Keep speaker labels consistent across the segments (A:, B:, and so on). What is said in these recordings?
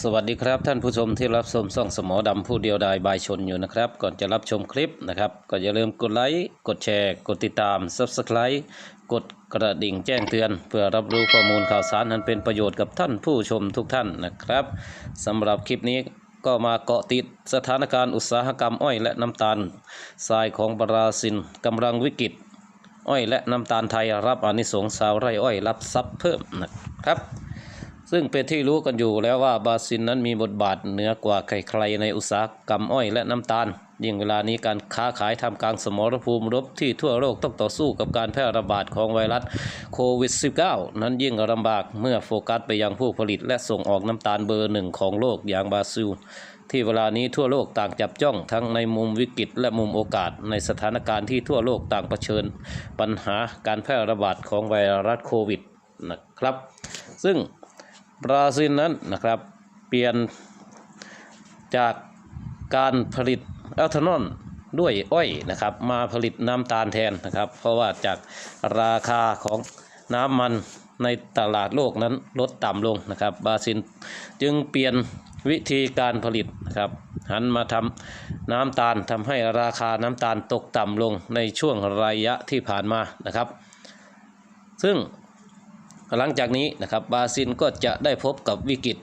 A: สวัสดีครับท่านผู้ชมที่รับชมส่องสมอดำผู้เดียวดายบายชนอยู่นะครับ ก่อนจะรับชมคลิปนะครับ ก็อย่าลืมกดไลค์กดแชร์ กดติดตาม Subscribe กดกระดิ่งแจ้งเตือน เพื่อรับรู้ข้อมูลข่าวสารนั้นเป็นประโยชน์กับท่านผู้ชมทุกท่านนะครับสำหรับคลิปนี้ก็มาเกาะติดสถานการณ์อุตสาหกรรมอ้อยและน้ำตาลทรายของบราซิลกำลังวิกฤต อ้อยและน้ำตาลไทยรับอนิสงส์ชาวไร่อ้อยรับทรัพย์เพิ่มนะครับ ซึ่งเป็นที่รู้กันอยู่แล้วว่าบาซิลนั้นมีบทบาทเหนือกว่าใครๆในอุตสาหกรรมอ้อยและน้ำตาล ยิ่งเวลานี้การค้าขายทำกลางสมรภูมิรบที่ทั่วโลกต้องต่อสู้กับการแพร่ระบาดของไวรัสโควิด -19 นั้นยิ่งลำบากเมื่อโฟกัสไปยังผู้ผลิตและส่งออกน้ำตาลเบอร์หนึ่งของโลกอย่างบราซิลที่เวลานี้ทั่วโลกต่างจับจ้องทั้งในมุมวิกฤตและมุมโอกาส ในสถานการณ์ที่ทั่วโลกต่างเผชิญ ปัญหาการแพร่ระบาดของไวรัสโควิดนะครับ ซึ่ง ราซิลนั้นนะครับ เปลี่ยนจากการผลิตแอลทานอลด้วยอ้อยนะครับ มาผลิตน้ำตาลแทนนะครับ เพราะว่าจากราคาของน้ำมันในตลาดโลกนั้นลดต่ำลงนะครับบราซิลจึงเปลี่ยนวิธีการผลิตนะครับหันมาทำน้ำตาลทำให้ราคาน้ำตาลตกต่ำลงในช่วงระยะที่ผ่านมานะครับ ซึ่ง หลังจากนี้นะครับบราซิลก็จะได้พบกับวิกฤต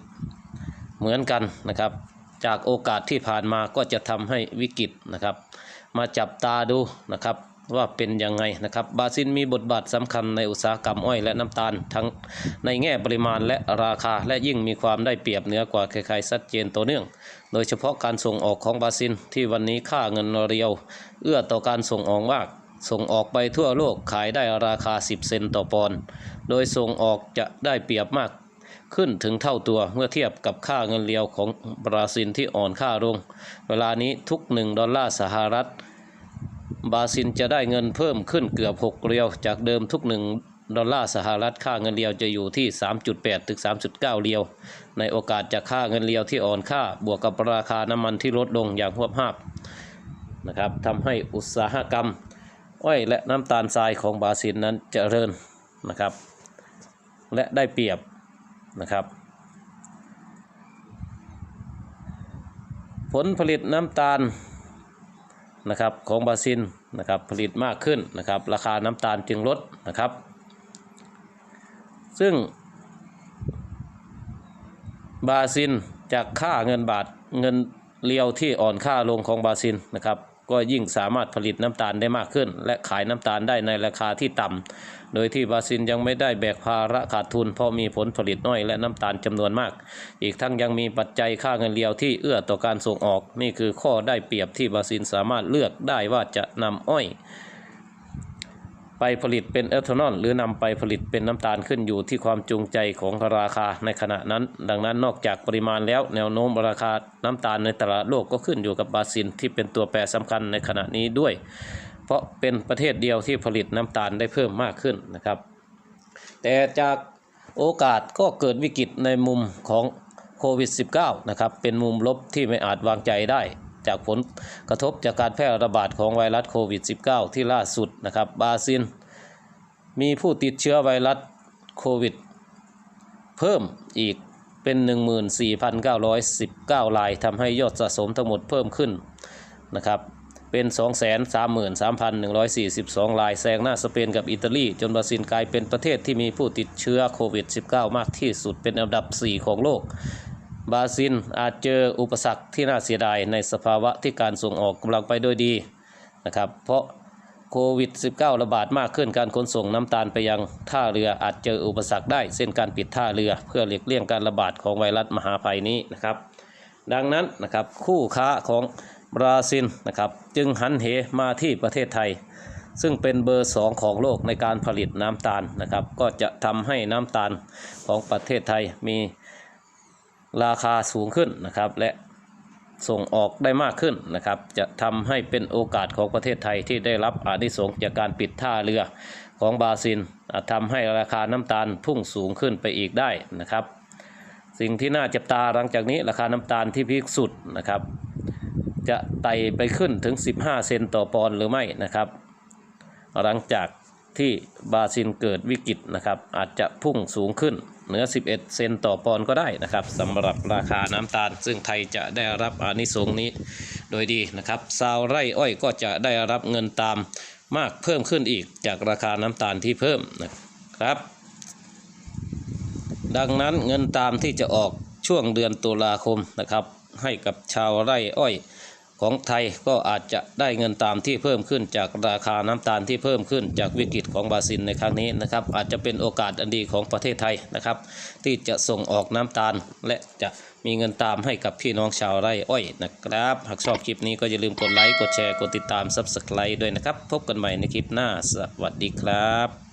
A: เหมือนกันนะครับ จากโอกาสที่ผ่านมาก็จะทำให้วิกฤตนะครับ มาจับตาดูนะครับว่าเป็นยังไงนะครับบราซิลมีบทบาทสำคัญในอุตสาหกรรมอ้อยและน้ำตาลทั้งในแง่ปริมาณและราคาและยิ่งมีความได้เปรียบเหนือกว่าใครๆชัดเจนต่อเนื่อง โดยเฉพาะการส่งออกของบราซิลที่วันนี้ค่าเงินเรียว เอื้อต่อการส่งออกมาก ส่งออกไปทั่วโลกขายได้ราคา 10 เซนต์ต่อปอนด์ โดยส่งออกจะได้เปรียบมากขึ้นถึงเท่าตัวเมื่อเทียบกับค่าเงินเรียวของบราซิลที่อ่อนค่าลง เวลานี้ทุก 1 ดอลลาร์สหรัฐ บราซิลจะได้เงินเพิ่มขึ้นเกือบ 6 เรียว จากเดิมทุก 1 ดอลลาร์สหรัฐค่าเงินเรียวจะอยู่ที่ 3.8 ถึง 3.9 เรียว ในโอกาสจากค่าเงินเรียวที่อ่อนค่าบวกกับราคาน้ำมันที่ลดลงอย่างหวบภาพนะครับทำให้อุตสาหกรรม อ้อยและน้ำตาลทรายของบราซิลนั้นเจริญนะครับ และได้เปรียบนะครับ ผลผลิตน้ำตาลนะครับของบราซิลนะครับผลิตมากขึ้นนะครับ ราคาน้ำตาลจึงลดนะครับ ซึ่งบราซิลจากค่าเงินบาทเงินเรียวที่อ่อนค่าลงของบราซิลนะครับ ก็ยิ่งสามารถผลิตน้ำตาลได้มากขึ้น และขายน้ำตาลได้ในราคาที่ต่ำ โดยที่บราซิลยังไม่ได้แบกภาระขาดทุนเพราะมีผลผลิตน้อยและน้ำตาลจำนวนมาก อีกทั้งยังมีปัจจัยค่าเงินเรียวที่เอื้อต่อการส่งออก นี่คือข้อได้เปรียบที่บราซิลสามารถเลือกได้ว่าจะนำอ้อย ไปผลิตเป็นเอทานอลหรือนำไปผลิตเป็นน้ำตาลขึ้นอยู่ที่ความจูงใจของราคาในขณะนั้น ดังนั้นนอกจากปริมาณแล้วแนวโน้มราคาน้ำตาลในตลาดโลกก็ขึ้นอยู่กับบราซิลที่เป็นตัวแปรสำคัญในขณะนี้ด้วย เพราะเป็นประเทศเดียวที่ผลิตน้ำตาลได้เพิ่มมากขึ้นนะครับ แต่จากโอกาสก็เกิดวิกฤตในมุมของโควิด -19 นะครับเป็นมุมลบที่ไม่อาจวางใจได้ จากผลกระทบจากการแพร่ระบาดของไวรัสโควิด -19 ที่ล่าสุดนะครับบราซิลมีผู้ติดเชื้อไวรัสโควิด เพิ่มอีกเป็น 14,919 รายทำให้ยอดสะสมทั้งหมดเพิ่มขึ้นนะครับเป็น 233,142 รายแซงหน้าสเปนกับอิตาลี จนบราซิลกลายเป็นประเทศที่มีผู้ติดเชื้อโควิด -19 มากที่สุดเป็นอันดับ 4 ของโลก บราซิลอาจเจออุปสรรคที่น่าเสียดายในสภาวะที่การส่งออกกำลังไปโดยดีนะครับเพราะโควิด -19 ระบาดมากขึ้นการขนส่งน้ำตาลไปยังท่าเรืออาจเจออุปสรรคได้เช่นการปิดท่าเรือเพื่อหลีกเลี่ยงการระบาดของไวรัสมหาภัยนี้นะครับ ดังนั้นนะครับคู่ค้าของบราซิลนะครับจึงหันเหมาที่ประเทศไทย ซึ่งเป็นเบอร์สองของโลกในการผลิตน้ำตาลนะครับ ก็จะทำให้น้ำตาลของประเทศไทยมี ราคาสูงขึ้นนะครับ และส่งออกได้มากขึ้นนะครับ จะทำให้เป็นโอกาสของประเทศไทยที่ได้รับอานิสงส์จากการปิดท่าเรือของบราซิลอาจทำให้ราคาน้ำตาลพุ่งสูงขึ้นไปอีกได้นะครับ สิ่งที่น่าจับตาหลังจากนี้ราคาน้ำตาลที่พีคสุดนะครับ จะไต่ไปขึ้นถึง 15 เซนต์ต่อปอนด์หรือไม่นะครับ หลังจากที่บราซิลเกิดวิกฤตนะครับ อาจจะพุ่งสูงขึ้น เหนือ 11 เซนต่อปอนด์ก็ได้นะครับสำหรับราคาน้ำตาล ซึ่งไทยจะได้รับอานิสงส์นี้โดยดีนะครับชาวไร่อ้อยก็จะได้รับเงินตามมากเพิ่มขึ้นอีกจากราคาน้ำตาลที่เพิ่มนะครับ ดังนั้นเงินตามที่จะออกช่วงเดือนตุลาคมนะครับ ให้กับชาวไร่อ้อย ของไทยก็อาจจะได้เงินตามที่เพิ่มขึ้นจากราคาน้ำตาลที่เพิ่มขึ้นจากวิกฤตของบราซิลในครั้งนี้นะครับ อาจจะเป็นโอกาสอันดีของประเทศไทยนะครับ ที่จะส่งออกน้ำตาล และจะมีเงินตามให้กับพี่น้องชาวไร่อ้อยนะครับ หากชอบคลิปนี้ก็อย่าลืมกดไลค์กดแชร์กดติดตาม Subscribe ด้วยนะครับ พบกันใหม่ในคลิปหน้าสวัสดีครับ